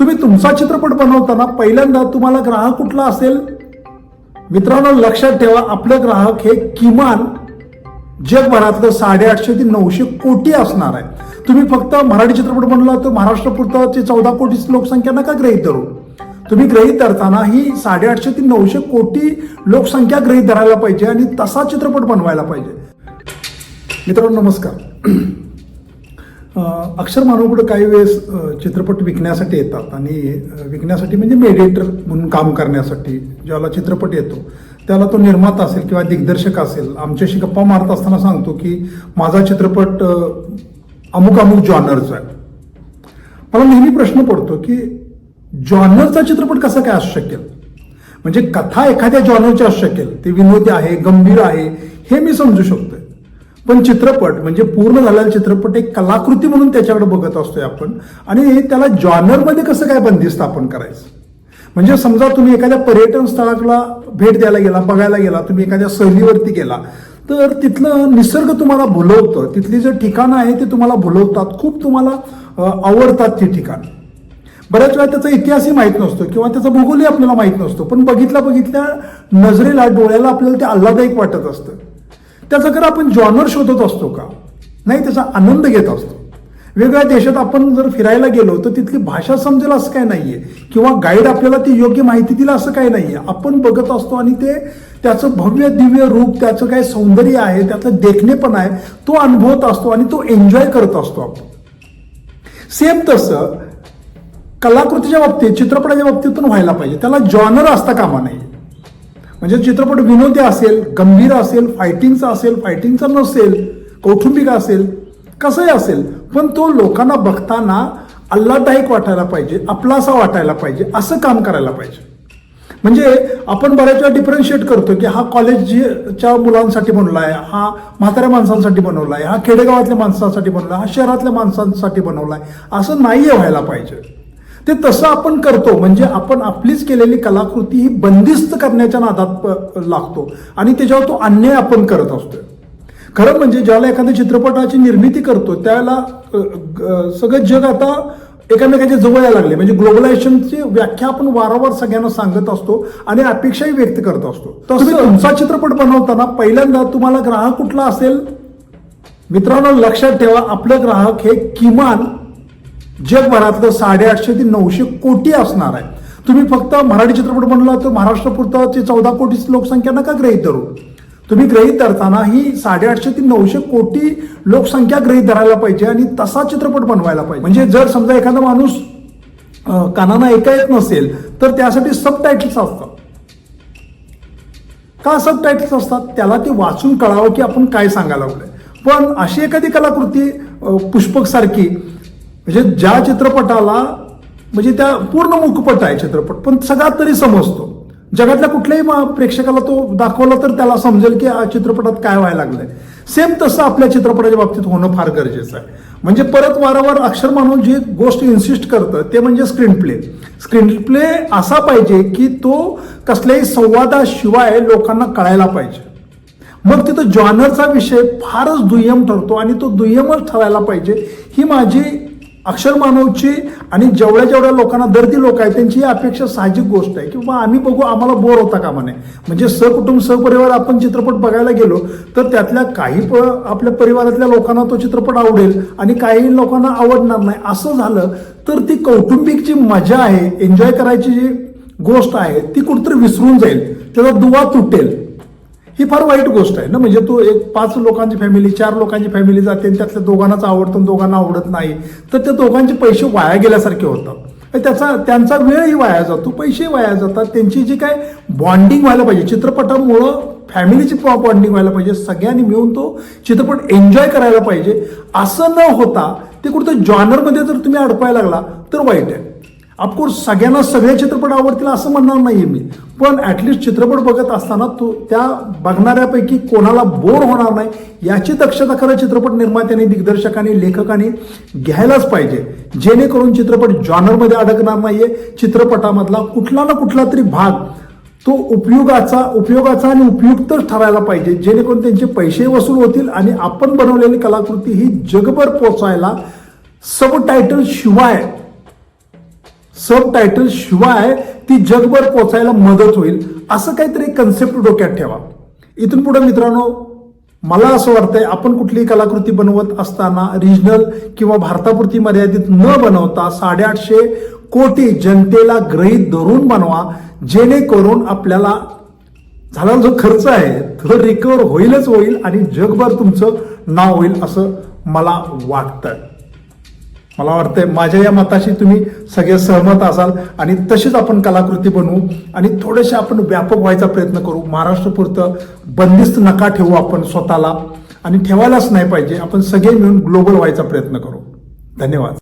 तुम्ही तुमचा चित्रपट बनवताना पहिल्यांदा तुम्हाला ग्राहक कुठला असेल? मित्रांनो लक्षात ठेवा आपले ग्राहक हे किमान जगभरातलं साडेआठशे ते नऊशे कोटी असणार आहे. तुम्ही फक्त मराठी चित्रपट बनवला तर महाराष्ट्रपुरताची चौदा कोटी लोकसंख्या नका ग्रहीत धरू. तुम्ही ग्रहीत धरताना ही साडेआठशे ते नऊशे कोटी लोकसंख्या गृहीत धरायला पाहिजे आणि तसा चित्रपट बनवायला पाहिजे. मित्रांनो नमस्कार. अक्षर मानवकडे काही वेळेस चित्रपट विकण्यासाठी येतात आणि विकण्यासाठी म्हणजे मेडिएटर म्हणून काम करण्यासाठी ज्याला चित्रपट येतो त्याला तो निर्माता असेल किंवा दिग्दर्शक असेल आमच्याशी गप्पा मारत असताना सांगतो की माझा चित्रपट अमुक अमुक जॉनरचा आहे मला नेहमी प्रश्न पडतो की जॉनरचा चित्रपट कसा काय असू शकेल? म्हणजे कथा एखाद्या जॉनरची असू शकेल ते विनोदी आहे गंभीर आहे हे मी समजू शकतोय. पण चित्रपट म्हणजे पूर्ण झालेला चित्रपट एक कलाकृती म्हणून त्याच्याकडे बघत असतोय आपण. आणि त्याला जॉनरमध्ये कसं काय बंदी स्थापन करायचं? म्हणजे समजा तुम्ही एखाद्या पर्यटन स्थळाला भेट द्यायला गेला बघायला गेला तुम्ही एखाद्या सहलीवरती गेला तर तिथलं निसर्ग तुम्हाला भुलवतं तिथली जे ठिकाणं आहे ते तुम्हाला भुलवतात खूप तुम्हाला आवडतात ती ठिकाणं. बऱ्याच वेळा त्याचा इतिहासही माहीत नसतो किंवा त्याचा भूगोलही आपल्याला माहीत नसतो. पण बघितल्या बघितल्या नजरेला डोळ्याला आपल्याला ते आल्हादायक वाटत असतं. त्याचा जर आपण जॉनर शोधत असतो का? नाही त्याचा आनंद घेत असतो. वेगळ्या देशात आपण जर फिरायला गेलो तर तिथली भाषा समजेल असं काय नाहीये. किंवा गाईड आपल्याला ती योग्य माहिती दिला असं काय नाहीये. आपण बघत असतो आणि ते त्याचं भव्य दिव्य रूप त्याचं काय सौंदर्य आहे त्यातलं देखणेपण आहे तो अनुभवत असतो आणि तो एन्जॉय करत असतो आपण. सेम तसं कलाकृतीच्या बाबतीत चित्रपटाच्या बाबतीतून व्हायला पाहिजे. त्याला जॉनर असता कामा नाही म्हणजे चित्रपट विनोदी असेल गंभीर असेल फायटिंगचा असेल फायटिंगचा नसेल कौटुंबिक असेल कसंही असेल पण तो लोकांना बघताना आल्हाददायक वाटायला पाहिजे आपलासा वाटायला पाहिजे असं काम करायला पाहिजे. म्हणजे आपण बऱ्याच वेळा डिफरन्शिएट करतो की हा कॉलेजच्या मुलांसाठी बनवला आहे हा म्हाताऱ्या माणसांसाठी बनवला आहे हा खेडेगावातल्या माणसांसाठी बनवला आहे हा शहरातल्या माणसांसाठी बनवला आहे असं नाहीये व्हायला पाहिजे. ते तसं आपण करतो. म्हणजे आपण आपलीच केलेली कलाकृती ही बंदिस्त करण्याच्या नादात लागतो. आणि त्याच्यावर तो अन्याय आपण करत असतो. खरं म्हणजे ज्याला एखाद्या चित्रपटाची निर्मिती करतो त्याला सगळं जग आता एकामेकाच्या जवळ यायला लागले. म्हणजे ग्लोबलायझेशनची व्याख्या आपण वारंवार सगळ्यांना सांगत असतो आणि अपेक्षाही व्यक्त करत असतो. तसं तुमचा चित्रपट बनवताना पहिल्यांदा तुम्हाला ग्राहक कुठला असेल? मित्रांनो लक्षात ठेवा आपले ग्राहक हे किमान जगभरातलं साडेआठशे ते नऊशे कोटी असणार आहे. तुम्ही फक्त मराठी चित्रपट म्हणला तर महाराष्ट्रपुरताची चौदा कोटी लोकसंख्या नका गृहीत धरू. तुम्ही ग्रहित धरताना ही साडेआठशे ते नऊशे कोटी लोकसंख्या गृहीत धरायला पाहिजे आणि तसा चित्रपट बनवायला पाहिजे. म्हणजे जर समजा एखादा माणूस कानांना कानानं ऐका येत नसेल तर त्यासाठी सब टायटल्स असतात. का सब टायटल्स असतात? त्याला ते वाचून कळावं की आपण काय सांगायला लागलोय. पण अशी एखादी कलाकृती पुष्पक सारखी म्हणजे ज्या चित्रपटाला म्हणजे त्या पूर्ण मुखपट आहे चित्रपट पण सगळा तरी समजतो. जगातल्या कुठल्याही प्रेक्षकाला तो दाखवला तर त्याला समजेल की चित्रपटात काय व्हायला लागलंय. सेम तसं आपल्या चित्रपटाच्या बाबतीत होणं फार गरजेचं आहे. म्हणजे परत वारंवार अक्षर मानून जी गोष्ट इन्सिस्ट करतं ते म्हणजे स्क्रीन प्ले स्क्रीन प्ले असा पाहिजे की तो कसल्याही संवादाशिवाय लोकांना कळायला पाहिजे. मग तिथं जॉनरचा विषय फारच दुय्यम ठरतो आणि तो दुय्यमच ठरायला पाहिजे. ही माझी अक्षर मानवची आणि जेवढ्या जेवढ्या लोकांना दर्दी लोक आहेत त्यांची ही अपेक्षा साहजिक गोष्ट आहे. किंवा आम्ही बघू आम्हाला बोर होता कामा नये. म्हणजे सहकुटुंब सहपरिवार आपण चित्रपट बघायला गेलो तर त्यातल्या काही प आपल्या परिवारातल्या लोकांना तो चित्रपट आवडेल आणि काही लोकांना आवडणार नाही. असं झालं तर ती कौटुंबिक जी मजा आहे एन्जॉय करायची जी गोष्ट आहे ती कुठंतरी विसरून जाईल. त्याचा दुवा तुटेल. ही फार वाईट गोष्ट आहे ना. म्हणजे तो एक पाच लोकांची फॅमिली चार लोकांची फॅमिली जाते आणि त्यातल्या दोघांनाच आवडतं दोघांना आवडत नाही. तर त्या दोघांचे पैसे वाया गेल्यासारखे होतात. त्याचा त्यांचा वेळही वाया जातो. पैसेही वाया जातात. त्यांची जी काय बॉन्डिंग व्हायला पाहिजे चित्रपटामुळं फॅमिलीची बॉन्डिंग व्हायला पाहिजे. सगळ्यांनी मिळून तो चित्रपट एन्जॉय करायला पाहिजे. असं न होता ते कुठं जॉनरमध्ये जर तुम्ही अडकवायला लागला तर वाईट आहे. ऑफकोर्स सगळ्यांना सगळे चित्रपट आवडतील असं म्हणणार नाही मी. पण ॲटलिस्ट चित्रपट बघत असताना तो त्या बघणाऱ्यापैकी कोणाला बोर होणार नाही याची दक्षता खरं चित्रपट निर्मात्यांनी दिग्दर्शकांनी लेखकांनी घ्यायलाच पाहिजे. जेणेकरून चित्रपट जॉनरमध्ये अडकणार नाहीये चित्रपटामधला कुठला ना कुठला तरी भाग तो उपयोगाचा उपयोगाचा आणि उपयुक्तच ठरायला पाहिजे. जेणेकरून त्यांचे पैसे वसूल होतील आणि आपण बनवलेली कलाकृती ही जगभर पोचायला सब टायटल शिवाय सब टायटल शिवाय ती जगभर पोचायला मदत होईल. असं काहीतरी कन्सेप्ट डोक्यात ठेवा. इथून पुढे मित्रांनो मला असं वाटतंय आपण कुठलीही कलाकृती बनवत असताना रिजनल किंवा भारतापुरती मर्यादित न बनवता साडेआठशे कोटी जनतेला ग्रहीत धरून बनवा जेणेकरून आपल्याला झाला जो खर्च आहे तो रिकवर होईलच होईल आणि जगभर तुमचं नाव होईल असं मला वाटतं मला वाटतंय माझ्या या मताशी तुम्ही सगळे सहमत असाल आणि तशीच आपण कलाकृती बनवू आणि थोडेसे आपण व्यापक व्हायचा प्रयत्न करू. महाराष्ट्रपुरतं बंदिस्त नका ठेवू आपण स्वतःला आणि ठेवायलाच नाही पाहिजे. आपण सगळे मिळून ग्लोबल व्हायचा प्रयत्न करू. धन्यवाद.